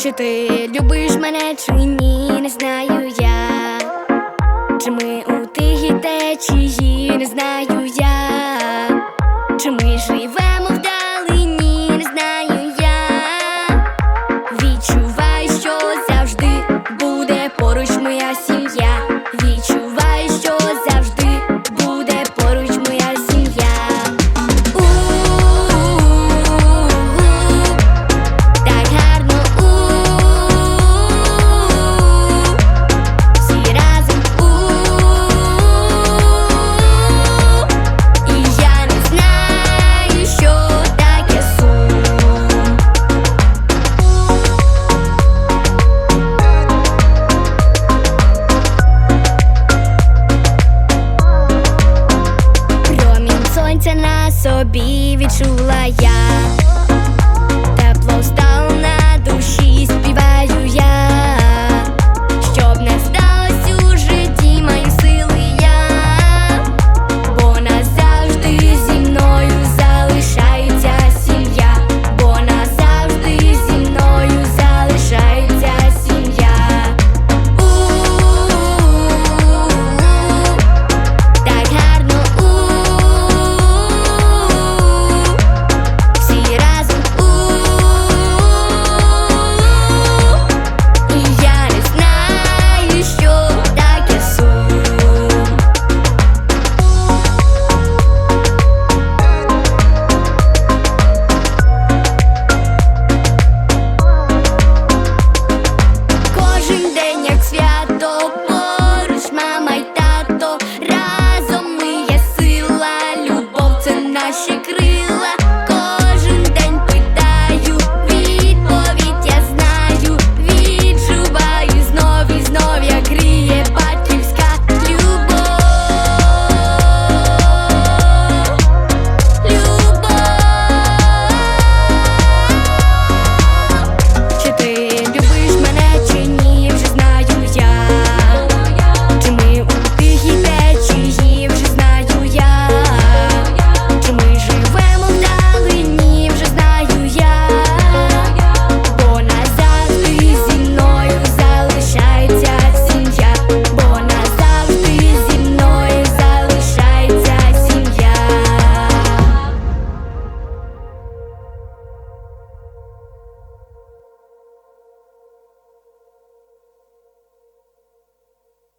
Ти любиш мене чи ні, не знаю я. тобі відчула я. Тепло